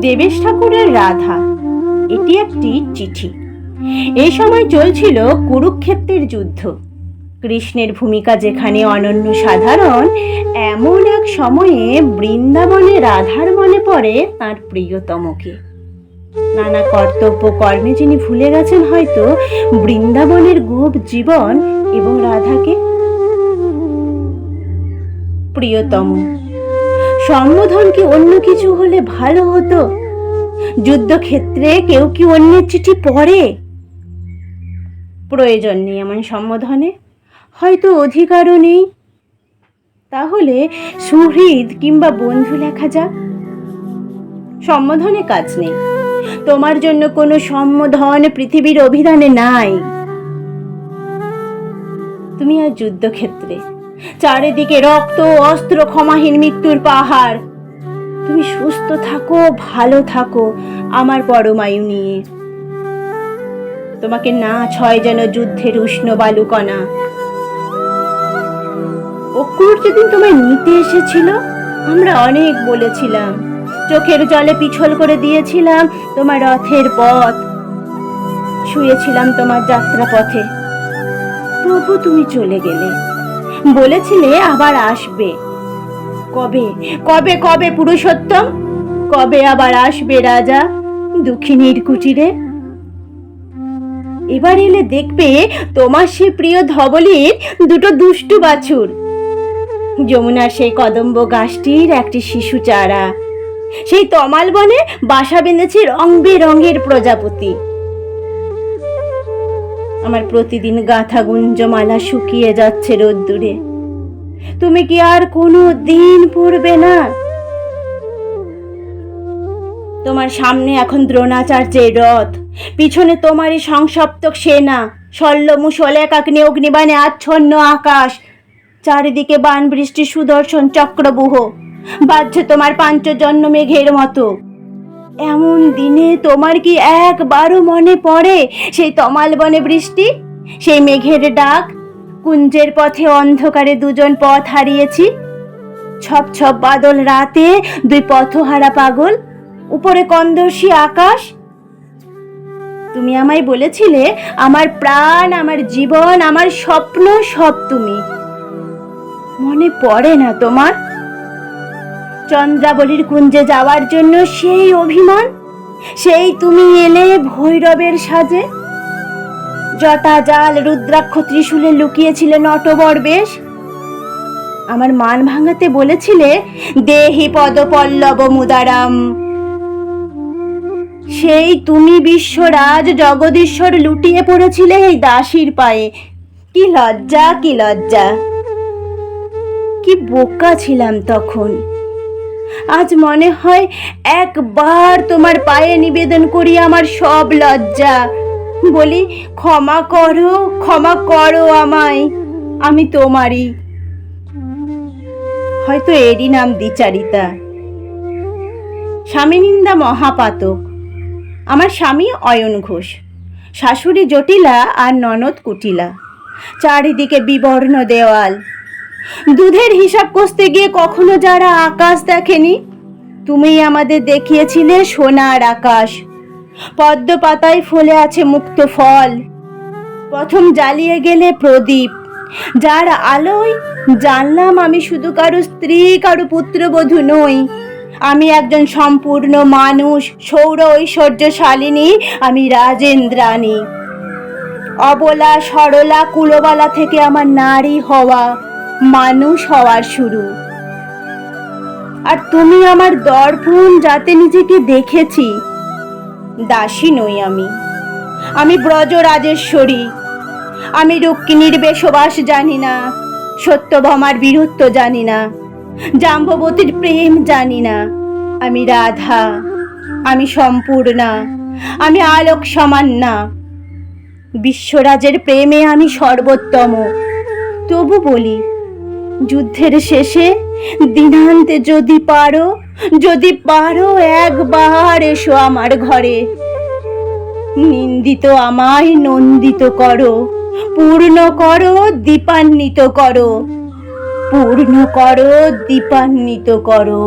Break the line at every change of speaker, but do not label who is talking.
দেবেশ ঠাকুরের রাধা। এটি একটি চিঠি। এই সময় চলছিল কুরুক্ষেত্রের যুদ্ধ। কৃষ্ণের ভূমিকা যেখানে অনন্য সাধারণ, এমন এক সময়ে বৃন্দাবনে রাধার মনে পড়ে তার প্রিয়তমকে। নানা কর্তব্য কর্মে যিনি ভুলে গেছেন হয়তো, বৃন্দাবনের গোপ জীবন এবং রাধাকে। প্রিয়তম সম্বোধন কি অন্য কিছু হলে ভালো হতো। যুদ্ধক্ষেত্রে কেউ কি অন্যের চিঠি পড়ে? প্রয়োজন নেই এমন সম্বোধনে। হয়তো অধিকারও নেই। তাহলে সুহৃদ কিংবা বন্ধু লেখা যাক। সম্বোধনে কাজ নেই। তোমার জন্য কোনো সম্বোধন পৃথিবীর অভিধানে নাই। তুমি আর যুদ্ধক্ষেত্রে চারিদিকে রক্ত, অস্ত্র, ক্ষমাহীন মৃত্যুর পাহাড়। তুমি সুস্থ থাকো, ভালো থাকো, আমার পরমায়ু নিয়ে। তোমাকে না ছয় যেন যুদ্ধের উষ্ণ বালুকণা। অক্রুর যেদিন তোমায় নিতে এসেছিল, আমরা অনেক বলেছিলাম। চোখের জলে পিছল করে দিয়েছিলাম তোমার রথের পথ। শুয়েছিলাম তোমার যাত্রা পথে তবু তুমি চলে গেলে। বলেছিলে আবার আসবে। কবে? কবে কবে পুরুষোত্তম? কবে আবার আসবে রাজা দুঃখিনীর কুটিরে? এবার এলে দেখবে তোমার সে প্রিয় ধবলির দুটো দুষ্টু বাছুর। যমুনার সেই কদম্ব গাছটির একটি শিশু চারা। সেই তমাল বনে বাসা বেঁধেছে রং বেরঙের প্রজাপতি। আমার প্রতিদিন গাথা গুঞ্জমালা শুকিয়ে যাচ্ছে রোদ্দুরে। তুমি কি আর কোনো দিন পড়বে না? তোমার সামনে এখন দ্রোণাচার্যের রথ। পিছনে তোমারই সংসপ্তক সেনা। শল্য মুসল একাগ্নি অগ্নিবাণে আচ্ছন্ন আকাশ। চারিদিকে বান বৃষ্টি সুদর্শন চক্রবুহ। বাজছে তোমার পাঞ্চজন্য মেঘের মতো। এমন দিনে তোমার কি একবারও মনে পড়ে সেই তমাল বনে বৃষ্টি? সেই মেঘের ডাক? কুঞ্জের পথে অন্ধকারে দুজন পথ হারিয়েছি? ছপ ছপ বাদল রাতে দুই পথহারা পাগল? উপরে কন্দর্শী আকাশ? তুমি আমায় বলেছিলে, আমার প্রাণ, আমার জীবন, আমার স্বপ্ন সব তুমি। মনে পড়ে না তোমার? চন্দ্রাবলীর কুঞ্জে যাওয়ার জন্য সেই অভিমান, সেই তুমি এলে ভৈরবের সাজে? জটা জাল রুদ্রাক্ষ ত্রিশূলে লুকিয়েছিলে নটবর বেশ আমার মান ভাঙাতে বলেছিলে, দেহি পদ পল্লব মুদারাম। সেই তুমি বিশ্বরাজ জগদীশ্বর লুটিয়ে পড়েছিলে এই দাসীর পায়ে। কি লজ্জা কি লজ্জা। কি বোকা ছিলাম তখন। আজ মনে হয় একবার তোমার পায়ে নিবেদন করি আমার সব লজ্জা। বলি, ক্ষমা করো ক্ষমা করো আমায়, আমি তোমারই। হয়তো এরই নাম দ্বিচারিতা। স্বামীনিন্দা মহাপাতক। আমার স্বামী অয়ন ঘোষ। শাশুড়ি জটিলা আর ননদ কুটিলা। চারিদিকে বিবর্ণ দেওয়াল। দুধের হিসাব কষতে গিয়ে কখনো যারা আকাশ দেখেনি? তুমি আমাদের দেখিয়েছিলে সোনার আকাশ। পদ্ম পাতায় ফলে আছে মুক্ত ফল। প্রথম জ্বালিয়ে গেলে প্রদীপ। যার আলোয় জানলাম আমি শুধু কারও স্ত্রী, কারও পুত্রবধূ নই। আমি একজন সম্পূর্ণ মানুষ, সৌর ঐশ্বর্যশালিনী, আমি রাজেন্দ্রাণী। অবলা, সরলা, কুলবালা থেকে আমার নারী হওয়া। মানুষ হওয়ার শুরু। আর তুমি আমার দর্পণ যাতে নিজেকে দেখেছি, দাসী নই আমি। আমি ব্রজ রাজেশ্বরী আমি রুক্মিণীর বেশবাস জানি না, সত্যভামার বীরত্ব জানি না, জাম্ববতীর প্রেম জানি না। আমি রাধা, আমি সম্পূর্ণা, আমি আলোক সমান না বিশ্বরাজের প্রেমে আমি সর্বোত্তম। তবু বলি যুদ্ধের শেষে দিনান্তে যদি পারো যদি পারো একবার এসো আমার ঘরে। নিন্দিত আমায় নন্দিত করো, পূর্ণ করো, দীপান্বিত করো, পূর্ণ করো, দীপান্বিত করো।